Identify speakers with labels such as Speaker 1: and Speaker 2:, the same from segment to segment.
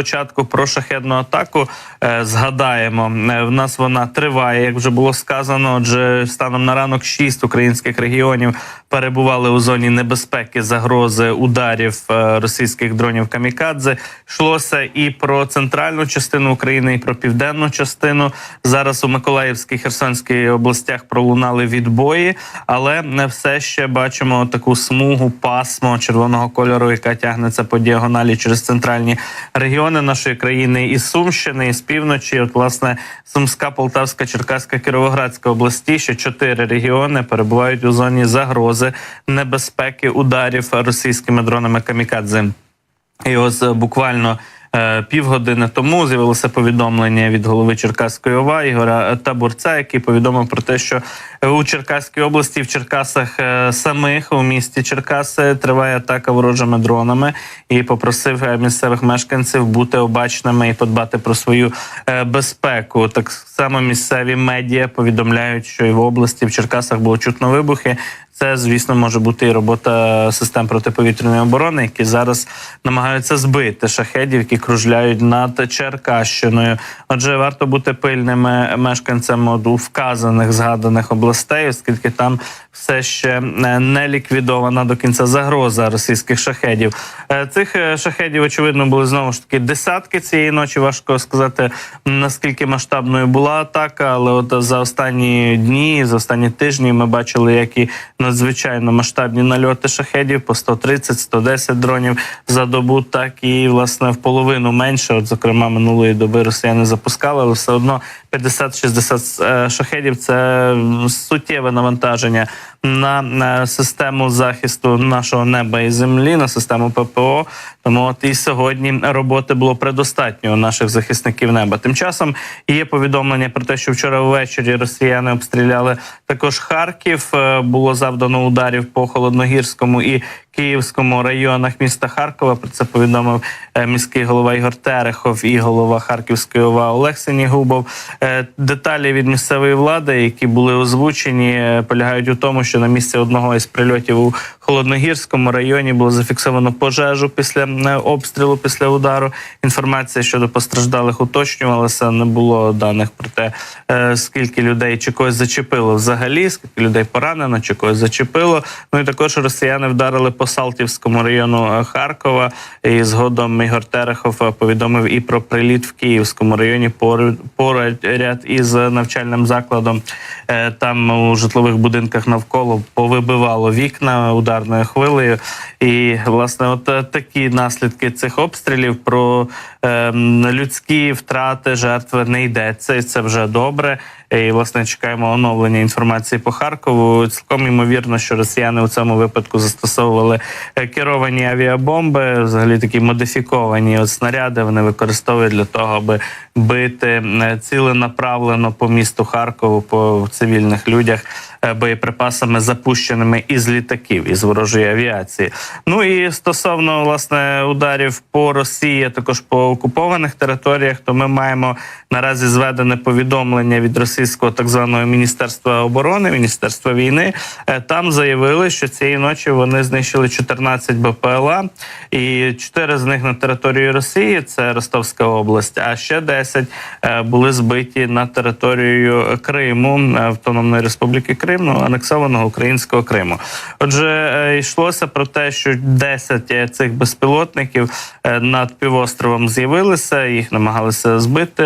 Speaker 1: спочатку про шахедну атаку е, згадаємо. Е, В нас вона триває, як вже було сказано. Отже, станом на ранок шість українських регіонів перебували у зоні небезпеки, загрози ударів е, російських дронів камікадзе. Йшлося і про центральну частину України, і про південну частину. Зараз у Миколаївській Херсонській областях пролунали відбої, але не все ще бачимо таку смугу пасмо червоного кольору, яка тягнеться по діагоналі через центральні регіони нашої країни і Сумщини, і з півночі. От власне Сумська, Полтавська, Черкаська, Кіровоградська області. Ще чотири регіони перебувають у зоні загрози небезпеки ударів російськими дронами камікадзе. І ось е, буквально півгодини тому з'явилося повідомлення від голови Черкаської ОВА Ігора Табурця, який повідомив про те, що у Черкаській області, в Черкасах е, самих у місті Черкаси триває атака ворожими дронами, і попросив е, місцевих мешканців бути обачними і подбати про свою е, безпеку. Так само місцеві медіа повідомляють, що і в області в Черкасах було чутно вибухи. Це, звісно, може бути і робота систем протиповітряної оборони, які зараз намагаються збити шахедів, які кружляють над Черкащиною. Отже, варто бути пильними мешканцями от вказаних згаданих областей, оскільки там все ще е, не ліквідована до кінця загроза російських шахедів. Е, Цих е, шахедів, очевидно, були знову ж таки десятки цієї ночі. Важко сказати наскільки масштабною була атака, але от за останні дні, за останні тижні, ми бачили, які надзвичайно масштабні нальоти шахедів по 130-110 дронів за добу, так і власне в половину менше. От, зокрема, минулої доби росіяни запускали, але все одно 50-60 е, шахедів це суттєве навантаження на, на систему захисту нашого неба і землі, на систему ППО. Тому от і сьогодні роботи було предостатньо у наших захисників неба. Тим часом є повідомлення про те, що вчора ввечері росіяни обстріляли також Харків. Е, Було завдано ударів по холодногірському і Київському районах міста Харкова. Про це повідомив е, міський голова Ігор Терехов і голова Харківської ОВА Олег Синігубов. Е, Деталі від місцевої влади, які були озвучені, е, полягають у тому, що на місці одного із прильотів у холодногірському районі було зафіксовано пожежу після обстрілу, після удару. Інформація щодо постраждалих уточнювалася. Не було даних про те, скільки людей чи когось зачепило взагалі, скільки людей поранено, чи когось зачепило. Ну і також росіяни вдарили по Салтівському району е, Харкова. І згодом Ігор Терехов е, повідомив і про приліт в Київському районі поряд, із навчальним закладом. Е, Там у житлових будинках навколо повибивало вікна ударною хвилею. І власне, от такі наслідки цих обстрілів про ем, людські втрати, жертви не йдеться, і це вже добре. І власне чекаємо оновлення інформації по Харкову. Цілком ймовірно, що росіяни у цьому випадку застосовували е, керовані авіабомби, взагалі такі модифіковані от снаряди. Вони використовують для того, аби бити е, ціленаправлено по місту Харкову, по цивільних людях боєприпасами, запущеними із літаків із ворожої авіації. Ну і стосовно власне ударів по Росії, також по окупованих територіях, то ми маємо наразі зведене повідомлення від російського так званого міністерства оборони, міністерства війни. Е, Там заявили, що цієї ночі вони знищили 14 БПЛА, і 4 з них на території Росії, це Ростовська область, а ще 10 е, були збиті на територію Криму, е, Автономної Республіки Крим, ну, анексованого українського Криму. Отже, е, йшлося про те, що 10 цих безпілотників е, над півостровом з'явилися, їх намагалися збити,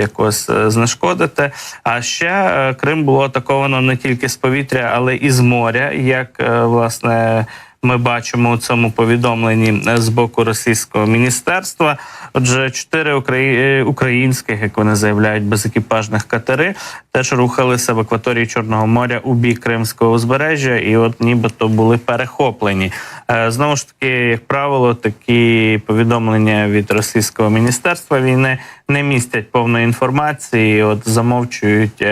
Speaker 1: якось е, знешкодити. А ще е, Крим було атаковано не тільки з повітря, але і з моря, як е, власне. Ми бачимо у цьому повідомленні е, з боку російського міністерства. Отже, чотири е, українських, як вони заявляють, безекіпажних катери теж рухалися в акваторії Чорного моря у бік Кримського узбережжя, і от нібито були перехоплені. Е, Знову ж таки, як правило, такі повідомлення від російського міністерства війни не містять повної інформації. От замовчують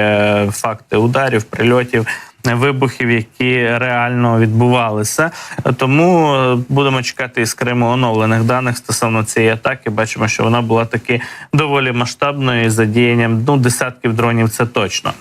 Speaker 1: факти ударів, прильотів вибухів, які реально відбувалися. Тому е, будемо чекати із Криму оновлених даних стосовно цієї атаки. Бачимо, що вона була таки доволі масштабною і задіянням ну десятків дронів. Це точно.